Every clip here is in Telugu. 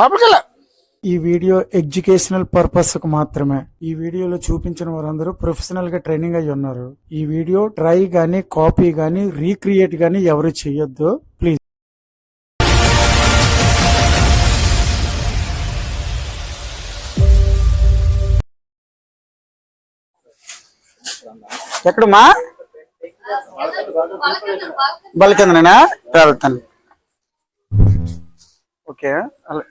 లోపలికెళ్ళ ఈ వీడియో ఎడ్యుకేషనల్ పర్పస్కు మాత్రమే. ఈ వీడియోలో చూపించిన వారందరూ ప్రొఫెషనల్గా ట్రైనింగ్ అయి ఉన్నారు. ఈ వీడియో ట్రై గానీ కాపీ గానీ రీక్రియేట్ గానీ ఎవరు చేయొద్దు. ప్లీజ్ ఎక్కడమ్మా? బలకిందనేనా వెళ్తాను ఓకే. అలా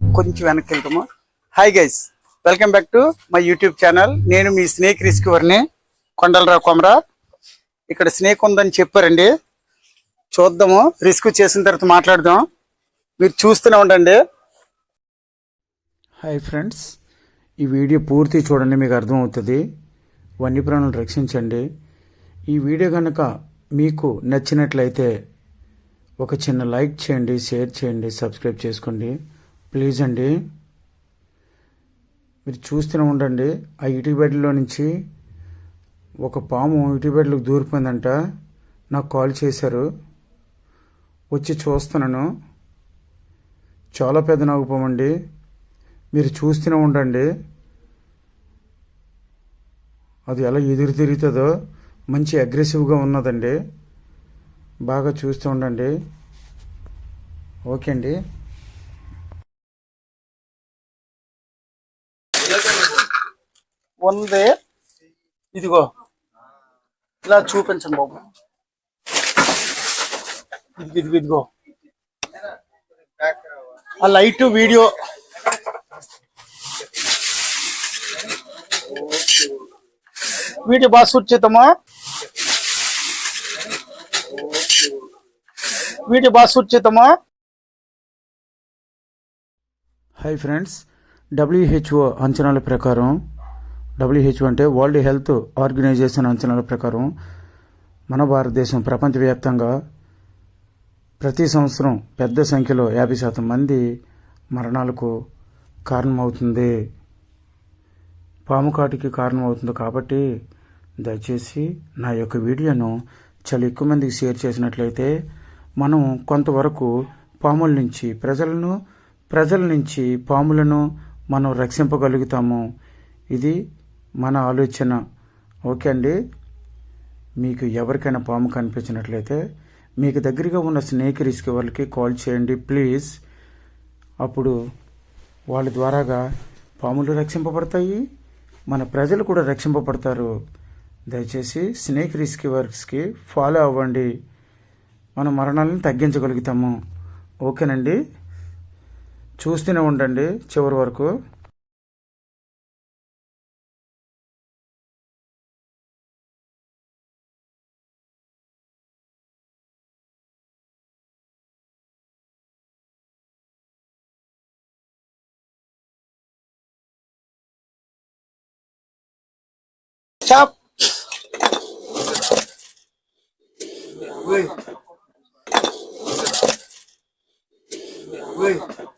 కొంచెం వెనక్కి వెళ్తాము hi guys welcome back to my YouTube channel నేను మీ స్నేక్ రిస్క్వర్ని కొండలరావు కొమరా. ఇక్కడ స్నేక్ ఉందని చెప్పారండి. చూద్దాము రిస్క్ చేసిన తర్వాత మాట్లాడదాం. మీరు చూస్తూనే ఉండండి. హాయ్ ఫ్రెండ్స్ ఈ వీడియో పూర్తి చూడండి మీకు అర్థమవుతుంది. వన్యప్రాణులను రక్షించండి. ఈ వీడియో కనుక మీకు నచ్చినట్లయితే ఒక చిన్న లైక్ చేయండి షేర్ చేయండి సబ్స్క్రైబ్ చేసుకోండి. ప్లీజ్ అండి. మీరు చూస్తూనే ఉండండి. ఆ ఇటుక బెడ్లో నుంచి ఒక పాము ఇటుక బెడ్లోకి దూరిపోయిందంట. నాకు కాల్ చేశారు. వచ్చి చూస్తున్నాను. చాలా పెద్ద నాగుపాము అండి. మీరు చూస్తూనే ఉండండి. అది ఎలా ఎదురు తిరుగుతుందో మంచి అగ్రెసివ్గా ఉన్నదండి. బాగా చూస్తూ ఉండండి. ఓకే అండి. ఉంది ఇదిగో ఇలా చూపించండి బాబు ఇదిగో ఇదిగో ఇదిగో ఆ లైట్ వీడియో వీడియో బాగా షూట్ చేద్దామా వీడియో బాగా షూట్ చేద్దామా హాయ్ ఫ్రెండ్స్ డబ్ల్యూహెచ్ఓ అంచనాల ప్రకారం డబ్ల్యూహెచ్ఓ అంటే వరల్డ్ హెల్త్ ఆర్గనైజేషన్ అంచనాల ప్రకారం మన భారతదేశం ప్రపంచవ్యాప్తంగా ప్రతి సంవత్సరం పెద్ద సంఖ్యలో యాభై శాతం మంది మరణాలకు కారణమవుతుంది. పాముకాటికి కారణమవుతుంది కాబట్టి దయచేసి నా యొక్క వీడియోను చాలా ఎక్కువ మందికి షేర్ చేసినట్లయితే మనం కొంతవరకు పాముల నుంచి ప్రజలను ప్రజల నుంచి పాములను మనం రక్షింపగలుగుతాము. ఇది మన ఆలోచన. ఓకే అండి? మీకు ఎవరికైనా పాము కనిపించినట్లయితే మీకు దగ్గరగా ఉన్న స్నేక్ రిస్క్ వాళ్ళకి కాల్ చేయండి ప్లీజ్. అప్పుడు వాళ్ళ ద్వారాగా పాములు రక్షింపబడతాయి. మన ప్రజలు కూడా రక్షింపబడతారు. దయచేసి స్నేక్ రిస్క్ వర్క్స్కి ఫాలో అవ్వండి. మన మరణాలను తగ్గించగలుగుతాము. ఓకేనండి? చూస్తూనే ఉండండి చివరి వరకు. చాప్ తీయమ్మా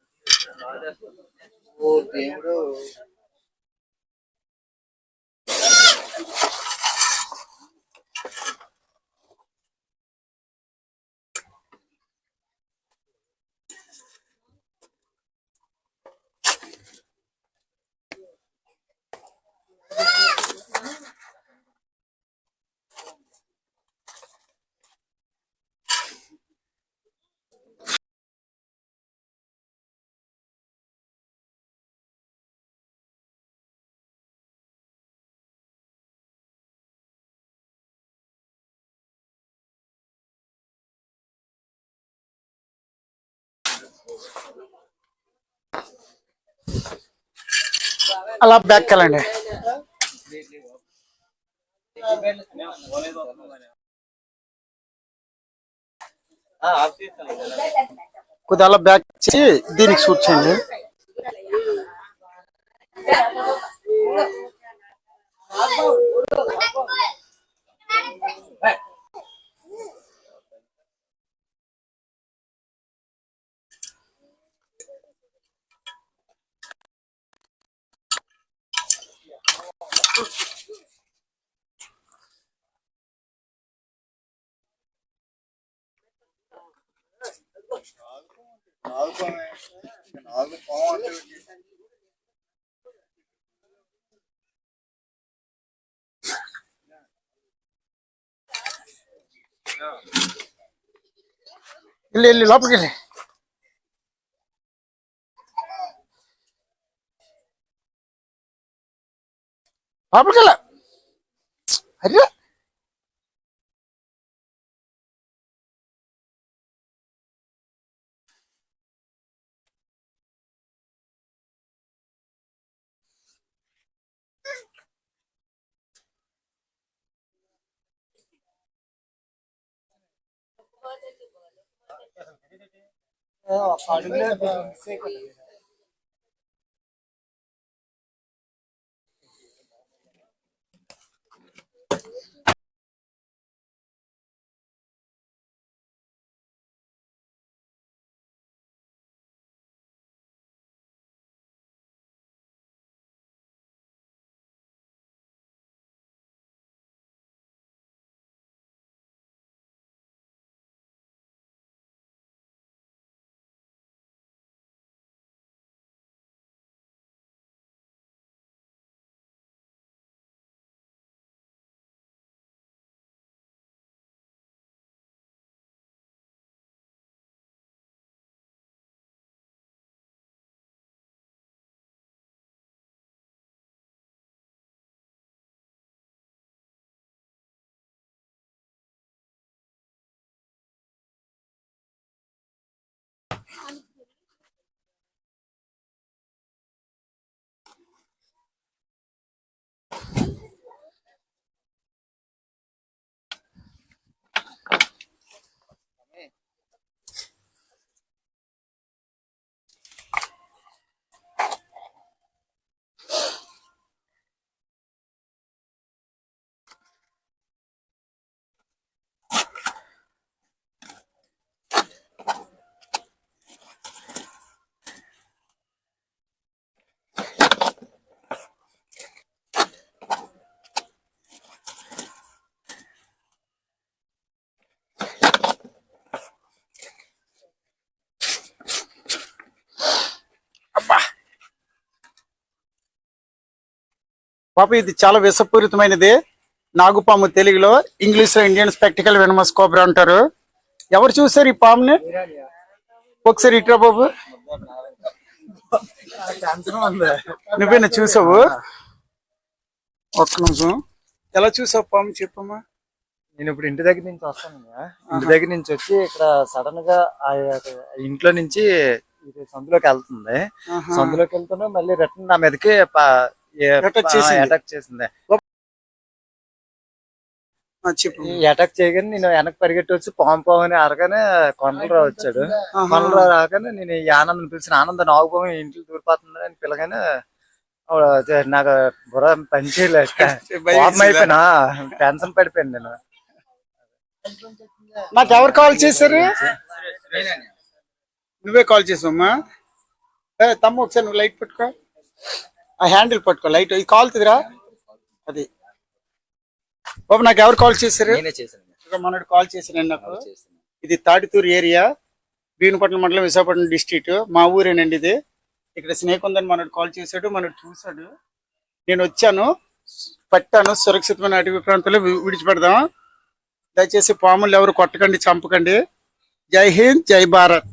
ఓ దేవుడు. అలా బ్యాక్ వెళ్ళండి. కొద్దిగా అలా బ్యాక్ చేసి దీనికి షూట్ చేయండి. నాగు పాము అంటే వెళ్ళి వెళ్ళి లోపలికి వెళ్ళి আমি పాప ఇది చాలా విషపూరితమైనది. నాగుపాము తెలుగులో ఇంగ్లీష్లో ఇండియన్ స్పెక్టికల్ వెనమస్ కోబ్రా అంటారు. ఎవరు చూసారు ఈ పాముని? ఒకసారి ఇట్రా బాబు. నువ్వేనా చూసావు? ఒక్క నిమిషం. ఎలా చూసావు పాము? చెప్పమ్మా. నేను ఇప్పుడు ఇంటి దగ్గర నుంచి వస్తాను. ఇంటి దగ్గర నుంచి వచ్చి ఇక్కడ సడన్గా ఇంట్లో నుంచి సందులోకి వెళ్తుంది. సందులోకి వెళ్తున్నా మళ్ళీ రిటర్న్ నా మీదకి. అటాక్ చేసింది. అటాక్ చేయగానే నేను వెనక్కి పరిగెట్టి వచ్చి పాము పాము అని అరగానే కొండలరావు వచ్చాడు. కొండలరావు రాగానే నేను ఈ ఆనందం పిలిచిన ఆనందం నాగుపాము ఇంట్లో దూరిపోతుంది అని జ- నాకు బుర్ర పని చేయలేదు కోపం అయిపోయినా టెన్షన్ పడిపోయాను నేను. నాకు ఎవరు కాల్ చేశారు? నువ్వే కాల్ చేసావమ్మా. ఏ తమ్ము ఒకసారి నువ్వు లైట్ పట్టుకో. ఆ హ్యాండిల్ పట్టుకో లైట్. ఇది కాలుతుందిరా అది. బాబు నాకు ఎవరు కాల్ చేశారు? మనోడు కాల్ చేశాను నాకు. ఇది తాటితూరు ఏరియా భీమపట్నం మండలం విశాఖపట్నం డిస్ట్రిక్ట్. మా ఊరేనండి ఇది. ఇక్కడ స్నేక్ ఉందని మనోడు కాల్ చేశాడు మనోడు చూశాడు. నేను వచ్చాను పట్టాను సురక్షితమైన అటవీ ప్రాంతంలో విడిచిపెడదాం. దయచేసి పాములు ఎవరు కొట్టకండి చంపకండి. జై హింద్ జై భారత్.